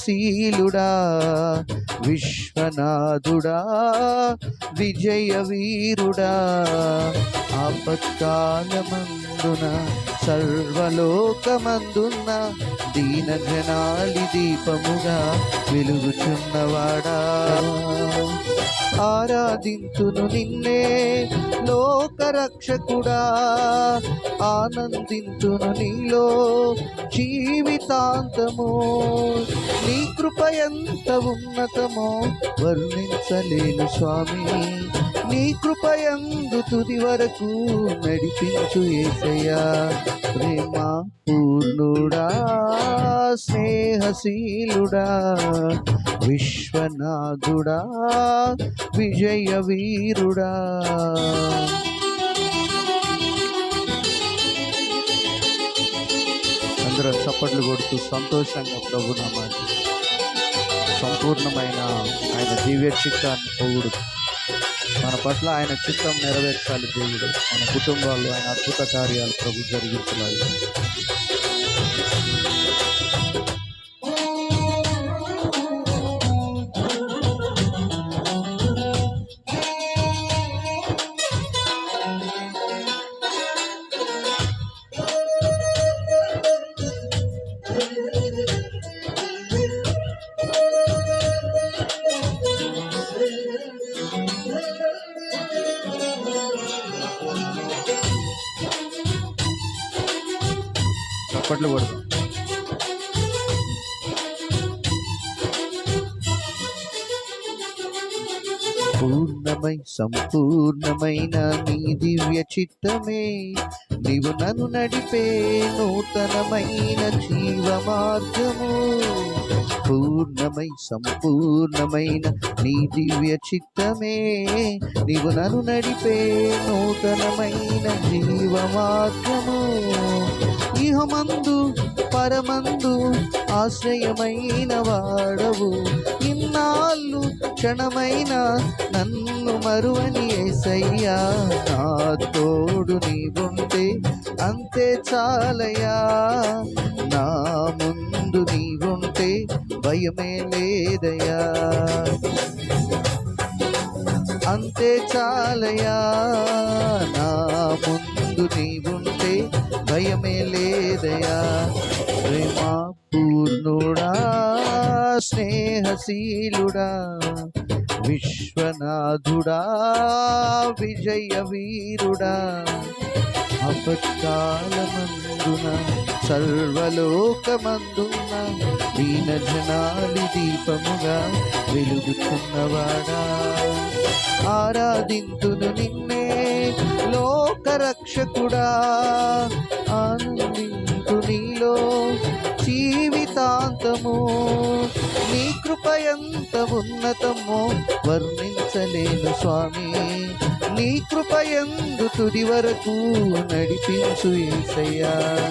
స్నేహశీలుడా విశ్వనాథుడా విజయ వీరుడా ఆపత్కాలమందున సర్వలోకమందున్న దీన జనాలి దీపముగా వెలుగుచున్నవాడా. ఆరాధింతును నిన్నే లోకరక్షకుడా. ఆనందింతును నీలో జీవితాంతము. నీ కృప ఎంత ఉన్నతమో వర్ణించలేను స్వామి. నీ కృప ఎందు తుది వరకు నడిపించు ఏసయ్యా. ప్రేమ పూర్ణుడా. స్నేహశీలుడా విశ్వనాథుడా విజయ వీరుడా అందరూ చప్పట్లు కొడుతూ సంతోషంగా ప్రభు నామాన్ని సంపూర్ణమైన ఆయన దివ్య చిత్తాన్ని పోగుడు. మన పట్ల ఆయన చిత్తం నెరవేర్చాలి దేవుడు. మన కుటుంబాల్లో ఆయన అద్భుత కార్యాలు ప్రభు జరిగించాలి చప్పట్లు కొడతాం పూర్ణమై సంపూర్ణమైన నీ దివ్య చిత్తమే. నీవు నన్ను నడిపే నూతనమైన జీవ మార్గము పూర్ణమై సంపూర్ణమైన నీ దివ్య చిత్తమే. నీవు నన్ను నడిపే నూతనమైన జీవ మార్గము ఇహమందు పరమందు ఆశ్రయమైన వాడవు. ఇన్నాళ్ళు క్షణమైన నన్ను మరువని ఏసయ్యా నా తోడు నీవుంటే అంతే చాలయా నా ముందు నీవుంటే భయమే లేదయా అంతే చాలయా నా ముందు నీవుంటే భయమే లేదయా? ప్రేమా పూర్ణుడా స్నేహశీలుడా విశ్వనాథుడా విజయ వీరుడా అపత్కాలమందున సర్వలోకమందున దీన జనాలి దీపముగా వెలుగుతున్నవాడా? ఆరాధింతును నిన్నే లోకరక్షకుడా. ఆనందింతు నీలో జీవితాంతము. నీ కృపయంత ఉన్నతమో వర్ణించలేను స్వామి. నీ కృపయందు తుది వరకు నడిపించు ఏసయ్యా.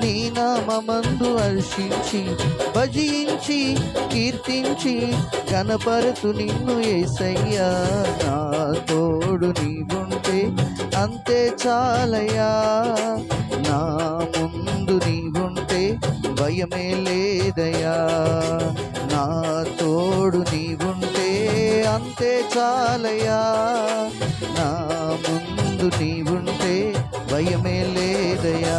నీ నామందు హర్షించి భజించి కీర్తించి కనపరుతు నిన్ను ఏసయ్యా. నా తోడు నీవుంటే అంతే చాలయ్యా. నా ముందు నీవుంటే భయమే లేదయా నా తోడు నీవుంటే అంతే చాలయా నా ముందు నీవుంటే భయమే లేదయా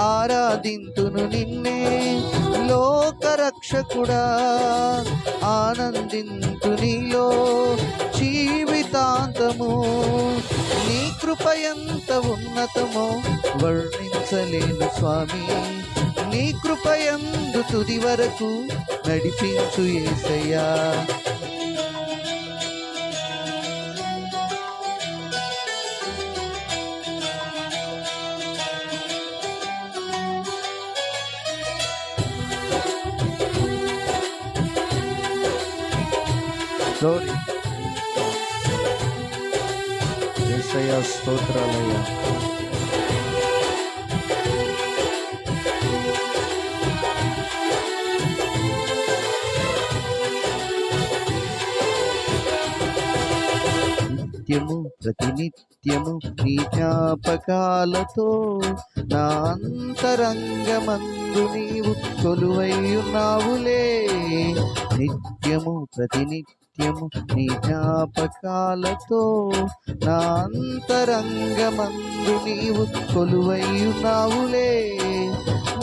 ఆరాధింతును నిన్నే లోకరక్షకుడా. ఆనందింతు నీలో జీవితాంతము. నీ కృప ఎంత ఉన్నతమో వర్ణించలేను స్వామి. నీ కృప ఎందు తుది వరకు నడిపించు ఏసయ్యా. గ్లోరీ ఏసయ్యా స్తోత్రాలయ్యా నిత్యము ప్రతినిత్యము నీ జ్ఞాపకాలతో నా అంతరంగమందు నీవు కొలువై ఉన్నావులే. నిత్యము నిత్యము నీ జ్ఞాపకాలతో నా అంతరంగమందు నీవు కొలువయ్యున్నావులే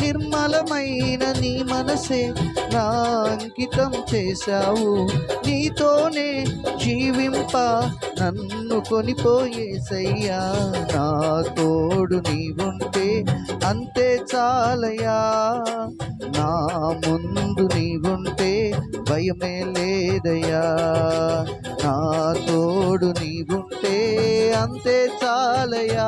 నిర్మలమైన నీ మనసే నా అంకితం చేశావు. నీతోనే జీవింప నన్ను కొనిపోయేసయ్యా. నా తోడు నీవుంటే అంతే చాలయా నా ముందు నీవుంటే భయమే లేదయ్యా. నా తోడు నీవుంటే అంతే చాలయా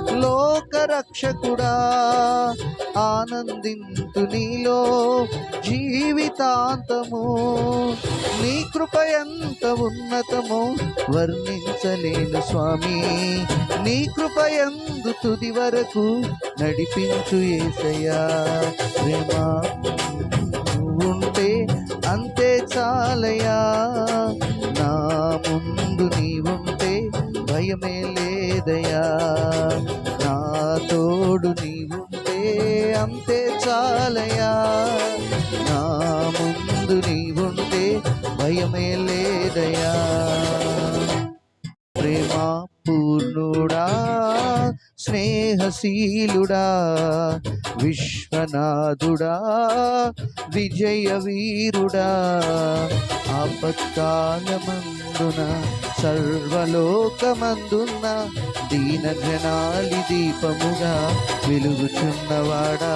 లోకరక్షకుడా ఆనందింతు నీలో జీవితాంతము. నీ కృప ఎంత ఉన్నతము వర్ణించలేను స్వామి. నీ కృప ఎందు తుది వరకు నడిపించు ఏసయ్యా. ప్రేమా ఉంటే అంతే చాలయా నా ముందు నీవుంటే భయమే లేదయా తోడు నీవుంటే అంతే చాలయా నా ముందు నీవుంటే భయమే లేదయా ప్రేమ పూర్ణుడా స్నేహశీలుడా విశ్వనాథుడా విజయ వీరుడా ఆపత్కాలమందున సర్వలోకమందున్న దీన జనాలి దీపముగా వెలుగుచున్నవాడా.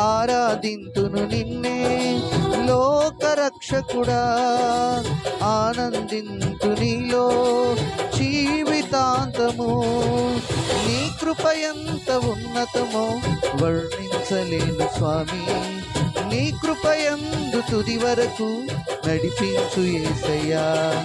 ఆరాధింతును నిన్నే లోకరక్షకుడా. ఆనందింతు నీలో జీవితాంతము. నీ కృప ఎంత ఉన్నతమో వర్ణించలేను స్వామి. నీ కృపయందు తుది వరకు నడిపించు ఏసయ్యా.